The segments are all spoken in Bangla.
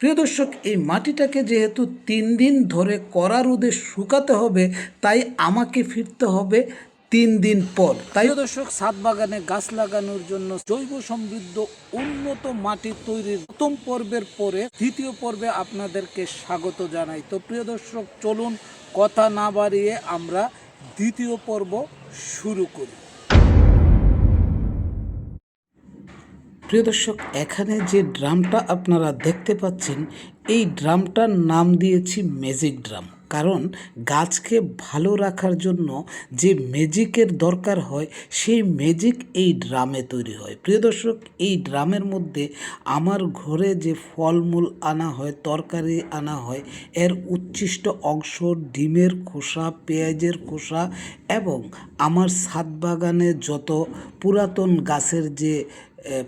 প্রিয় দর্শক, এই মাটিটাকে যেহেতু তিন দিন ধরে কড়া রোদে শুকাতে হবে, তাই আমাকে ফিরতে হবে তিন দিন পর। তাই দর্শক সাত বাগানে গাছ লাগানোর জন্য জৈব সমৃদ্ধ উন্নত মাটি তৈরির প্রথম পর্বের পরে দ্বিতীয় পর্বে আপনাদেরকে স্বাগত জানাই। তো প্রিয় দর্শক, চলুন কথা না বাড়িয়ে আমরা দ্বিতীয় পর্ব শুরু করি। প্রিয় দর্শক, এখানে যে ড্রামটা আপনারা দেখতে পাচ্ছেন, এই ড্রামটার নাম দিয়েছি ম্যাজিক ড্রাম। কারণ গাছকে ভালো রাখার জন্য যে ম্যাজিকের দরকার হয়, সেই ম্যাজিক এই ড্রামে তৈরি হয়। প্রিয় দর্শক, এই ড্রামের মধ্যে আমার ঘরে যে ফলমূল আনা হয়, তরকারি আনা হয়, এর উচ্ছিষ্ট অংশ ডিমের খোসা, পেঁয়াজের খোসা এবং আমার ছাদ বাগানে যত পুরাতন গাছের যে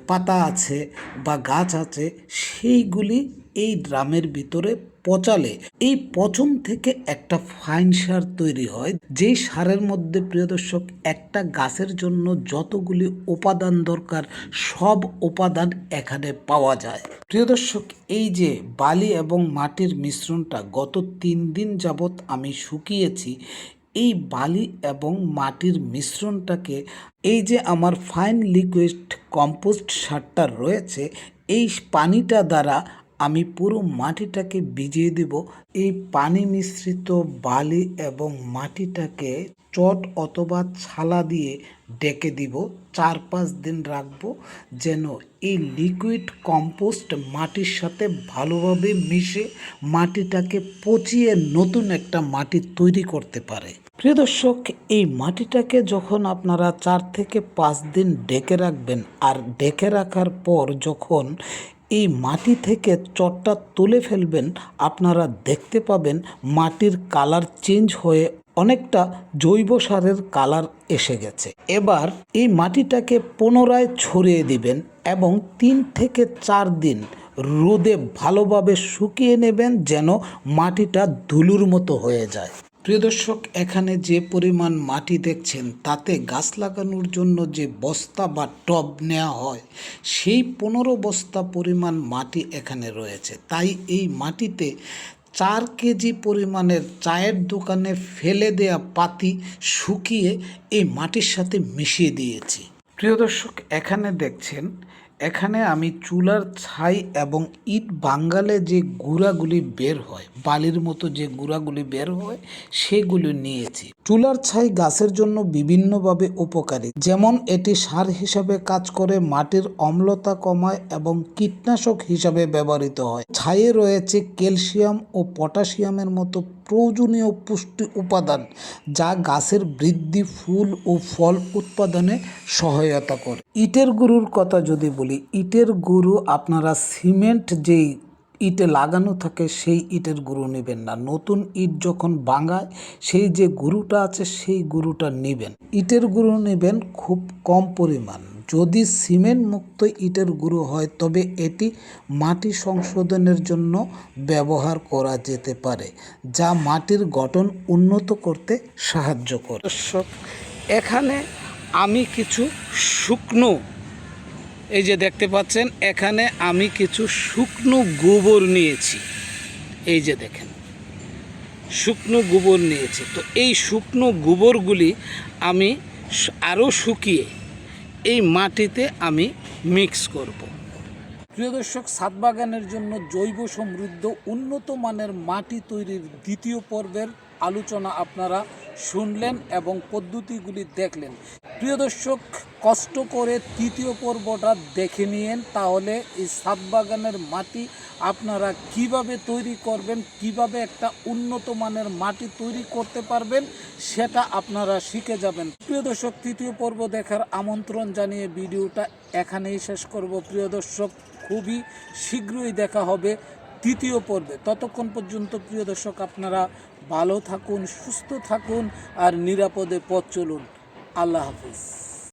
পাতা আছে বা গাছ আছে, সেইগুলি এই ড্রামের ভিতরে পচালে। এই পচন থেকে একটা ফাইন সার তৈরি হয় যেই সারের মধ্যে, প্রিয় দর্শক, একটা গাছের জন্য যতগুলি উপাদান দরকার, সব উপাদান এখানে পাওয়া যায়। প্রিয় দর্শক, এই যে বালি এবং মাটির মিশ্রণটা গত তিন দিন যাবত আমি শুকিয়েছি এই বালি এবং মাটির মিশ্রণটাকে, এই যে আমার ফাইন লিকুইড কম্পোস্ট সারটা রয়েছে, এই পানিটা দ্বারা আমি পুরো মাটিটাকে ভিজিয়ে দেব। এই পানি মিশ্রিত বালি এবং মাটিটাকে চট অথবা ছালা দিয়ে ডেকে দিব। চার পাঁচ দিন রাখব যেন এই লিকুইড কম্পোস্ট মাটির সাথে ভালোভাবে মিশে মাটিটাকে পচিয়ে নতুন একটা মাটি তৈরি করতে পারে। প্রিয় দর্শক, এই মাটিটাকে যখন আপনারা চার থেকে পাঁচ দিন ডেকে রাখবেন, আর ডেকে রাখার পর যখন এই মাটি থেকে চটটা তুলে ফেলবেন। আপনারা দেখতে পাবেন মাটির কালার চেঞ্জ হয়ে অনেকটা জৈব সারের কালার এসে গেছে। এবার এই মাটিটাকে পুনরায় ছড়িয়ে দিবেন এবং তিন থেকে চার দিন রোদে ভালোভাবে শুকিয়ে নেবেন যেন মাটিটা ধুলুর মতো হয়ে যায়। প্রিয় দর্শক, এখানে যে পরিমাণ মাটি দেখছেন, তাতে গাছ লাগানোর জন্য যে বস্তা বা টব নেওয়া হয়, সেই পনেরো বস্তা পরিমাণ মাটি এখানে রয়েছে। তাই এই মাটিতে চার কেজি পরিমাণের চায়ের দোকানে ফেলে দেয়া পাতি শুকিয়ে এই মাটির সাথে মিশিয়ে দিয়েছি। প্রিয় দর্শক, এখানে দেখছেন এখানে আমি চুলার ছাই এবং ইট বাঙ্গালে যে গুঁড়াগুলি বের হয়, বালির মতো যে গুঁড়াগুলি বের হয়, সেগুলি নিয়েছি। চুলার ছাই গাছের জন্য বিভিন্নভাবে উপকারী। যেমন এটি সার হিসাবে কাজ করে, মাটির অম্লতা কমায় এবং কীটনাশক হিসাবে ব্যবহৃত হয়। ছাইয়ে রয়েছে ক্যালসিয়াম ও পটাশিয়ামের মতো প্রয়োজনীয় পুষ্টি উপাদান যা গাছের বৃদ্ধি, ফুল ও ফল উৎপাদনে সহায়তা করে। ইটের গুঁড়োর কথা যদি বলি ইটের গুঁড়ো আপনারা সিমেন্ট যেই ইটে লাগানো থাকে, সেই ইটের গুঁড়ো নেবেন না। নতুন ইট যখন বাঙায় সেই যে গুঁড়োটা আছে, সেই গুঁড়োটা নেবেন। ইটের গুঁড়ো নেবেন খুব কম পরিমাণ। যদি সিমেন্ট মুক্ত ইটের গুঁড়ো হয়, তবে এটি মাটি সংশোধনের জন্য ব্যবহার করা যেতে পারে, যা মাটির গঠন উন্নত করতে সাহায্য করে। এখানে আমি কিছু শুকনো এই যে দেখতে পাচ্ছেন, এখানে আমি কিছু শুকনো গোবর নিয়েছি এই যে দেখেন, শুকনো গোবর নিয়েছি তো এই শুকনো গোবরগুলি আমি আরও শুকিয়ে এই মাটিতে আমি মিক্স করব। প্রিয় দর্শক সাত বাগানের জন্য জৈব সমৃদ্ধ, উন্নত মানের মাটি তৈরির দ্বিতীয় পর্বের আলোচনা আপনারা শুনলেন এবং পদ্ধতিগুলি দেখলেন। প্রিয় দর্শক, কষ্ট করে তৃতীয় পর্বটা দেখে নিয়েন, তাহলে এই বাগানের মাটি আপনারা কীভাবে তৈরি করবেন, কীভাবে একটা উন্নত মানের মাটি তৈরি করতে পারবেন, সেটা আপনারা শিখে যাবেন। প্রিয় দর্শক, তৃতীয় পর্ব দেখার আমন্ত্রণ জানিয়ে ভিডিওটা এখানেই শেষ করব। প্রিয় দর্শক, খুবই শীঘ্রই দেখা হবে তৃতীয় পর্বে। ততক্ষণ পর্যন্ত প্রিয় দর্শক, আপনারা ভালো থাকুন, সুস্থ থাকুন আর নিরাপদে পথ চলুন। আল্লাহ হাফিজ।